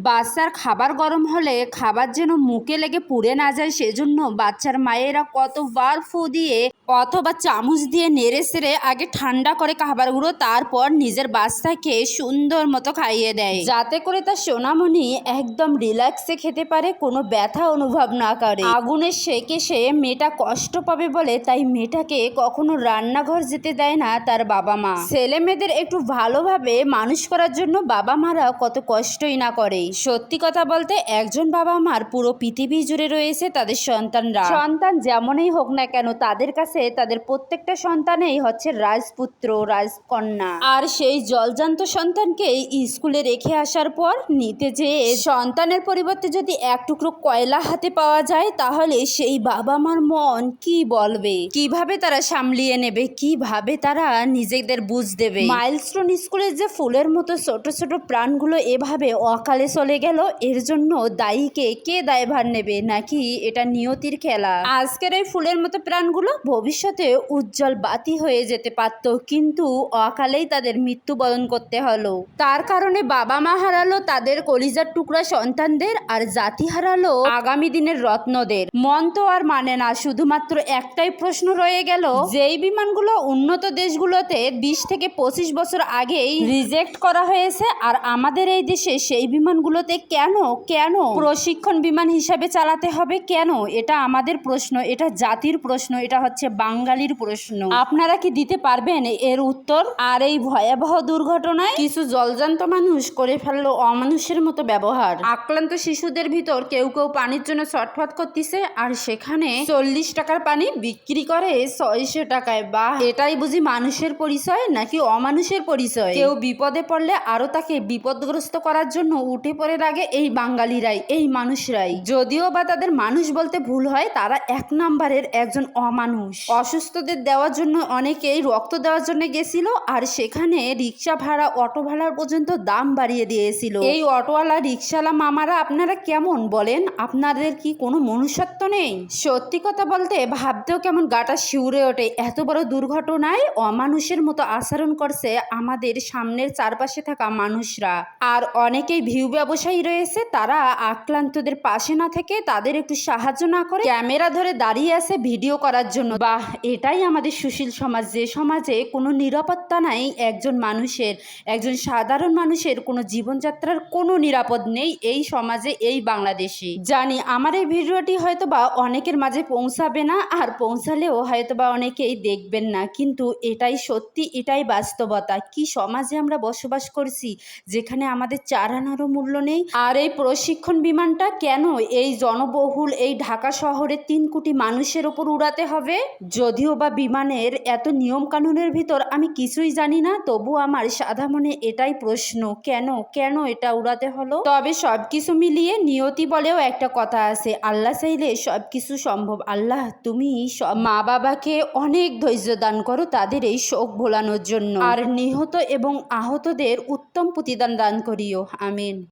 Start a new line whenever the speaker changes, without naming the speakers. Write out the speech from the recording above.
বাচ্চার খাবার গরম হলে খাবার যেন মুখে লেগে পুড়ে না যায়, সেজন্য বাচ্চার মায়েরা কতবার ফু দিয়ে অথবা চামচ দিয়ে নেড়ে সেড়ে আগে ঠান্ডা করে খাবারগুলো তারপর নিজের বাচ্চাকে সুন্দর মতো খাইয়ে দেয়। যাতে করে তার সোনামণি একদম রিল্যাক্সে খেতে পারে, কোনো ব্যথা অনুভব না করে। আগুনে সেকে সে মেয়েটা কষ্ট পাবে বলে তাই মেয়েটাকে কখনো রান্নাঘর যেতে দেয় না তার বাবা মা। ছেলে মেয়েদের একটু ভালোভাবে মানুষ করার জন্য বাবা মারা কত কষ্টই না করে সত্যি কথা বলতে একজন বাবা মার পুরো পৃথিবী জুড়ে রয়েছে তাদের সন্তানরা। সন্তান যেমনই হোক না কেন তাদের কাছে তাদের প্রত্যেকটা সন্তানেই হচ্ছে রাজপুত্র, রাজকন্যা। আর সেই জলজান্ত সন্তানকে স্কুলে রেখে আসার পর নিতে যেয়ে সন্তানের পরিবর্তে যদি এক টুকরো কয়লা হাতে পাওয়া যায়, তাহলে সেই বাবা মার মন কি বলবে? কীভাবে তারা সামলিয়ে নেবে? কীভাবে তারা নিজেদের বুঝ দেবে? মাইলস্টোন স্কুলের যে ফুলের মতো ছোট ছোট প্রাণগুলো এভাবে অকালে চলে গেল, এর জন্য দায়ীকে কে দায়ভার নেবে? নাকি এটা নিয়তির খেলা? আজকের এই ফুলের মতো প্রাণগুলো ভবিষ্যতে উজ্জ্বল বাতি হয়ে যেতে পারত, কিন্তু অকালেই তাদের মৃত্যুবরণ করতে হলো। তার কারণে বাবা মা হারালো, তাদের কলিজার টুকরা সন্তানদের আর জাতি হারালো আগামী দিনের রত্নদের। মন তো আর মানে না, শুধুমাত্র একটাই প্রশ্ন রয়ে গেল, যেই বিমানগুলো উন্নত দেশগুলোতে বিশ থেকে পঁচিশ বছর আগেই রিজেক্ট করা হয়েছে, আর আমাদের এই দেশে সেই বিমানগুলোতে কেন কেন প্রশিক্ষণ বিমান হিসাবে চালাতে হবে, কেন? এটা আমাদের প্রশ্ন, এটা জাতির প্রশ্ন, এটা হচ্ছে বাঙালির প্রশ্ন। আপনারা কি দিতে পারবেন এর উত্তর? আর এই ভয়াবহ দুর্ঘটনায় কিছু জলজান্ত মানুষ করে ফেলল অমানুষের মতো ব্যবহার। আক্রান্ত শিশুদের ভিতর কেউ কেউ পানির জন্য ছটফট করতেছে আর সেখানে চল্লিশ টাকার পানি বিক্রি করে ছয়শো টাকায়। বা এটাই বুঝি মানুষের পরিচয় নাকি অমানুষের পরিচয়? কেউ বিপদে পড়লে আরও তাকে বিপদগ্রস্ত করার জন্য উঠে পড়ে লাগে এই বাঙালিরাই এই মানুষরাই। যদিও বা তাদের মানুষ বলতে ভুল হয় তারা এক নাম্বারের একজন অমানুষ। অসুস্থদের দেওয়ার জন্য অনেকেই রক্ত দেওয়ার জন্য গেছিল আর সেখানে রিক্সা ভাড়া, অটো ভাড়ার পর্যন্ত দাম বাড়িয়ে দিয়েছিল। এই অটোওয়ালা রিক্সাওয়ালা মামারা আপনারা কেমন বলেন? আপনাদের কি কোনো মনুষ্যত্ব নেই? সত্যি কথা বলতে ভাবতেও কেমন গাটা শিউরে ওঠে। এত বড় দুর্ঘটনায় অমানুষের মতো আচরণ করছে আমাদের সামনের চারপাশে থাকা মানুষরা। আর অনেকেই ভিউ ব্যবসায়ী রয়েছে, তারা আক্রান্তদের পাশে না থেকে তাদের একটু সাহায্য না করে ক্যামেরা ধরে দাঁড়িয়ে আছে ভিডিও করার জন্য। বাহ এটাই আমাদের সুশীল সমাজ যে সমাজে কোনো নিরাপত্তা নাই একজন মানুষের, একজন সাধারণ মানুষের কোনো জীবনযাত্রার কোনো নিরাপদ নেই এই সমাজে, এই বাংলাদেশে। জানি আমার এই ভিডিওটি হয়তো বা অনেকের মাঝে পৌঁছাবে না আর পৌঁছালেও হয়তো বা অনেকেই দেখবেন না। কিন্তু এটাই সত্যি, এটাই বাস্তবতা। কি সমাজে আমরা বসবাস করছি, যেখানে আমাদের চার আনারও মূল্য নেই, আর এই প্রশিক্ষণ বিমানটা কেন এই জনবহুল, এই ঢাকা শহরে তিন কোটি মানুষের ওপর উড়াতে হবে? যদিও বা বিমানের এত নিয়ম কানুনের ভিতর আমি কিছুই জানি না, তবু আমার সাদা মনে এটাই প্রশ্ন, কেন কেন এটা উড়াতে হলো? তবে সব কিছু মিলিয়ে নিয়তি বলেও একটা কথা আছে, আল্লাহ চাইলে সবকিছু সম্ভব। আল্লাহ, তুমি সব মা বাবাকে অনেক ধৈর্য দান করো তাদের এই শোক ভোলানোর জন্য। আর নিহত এবং আহতদের উত্তম প্রতিদান দান করিও। আমিন।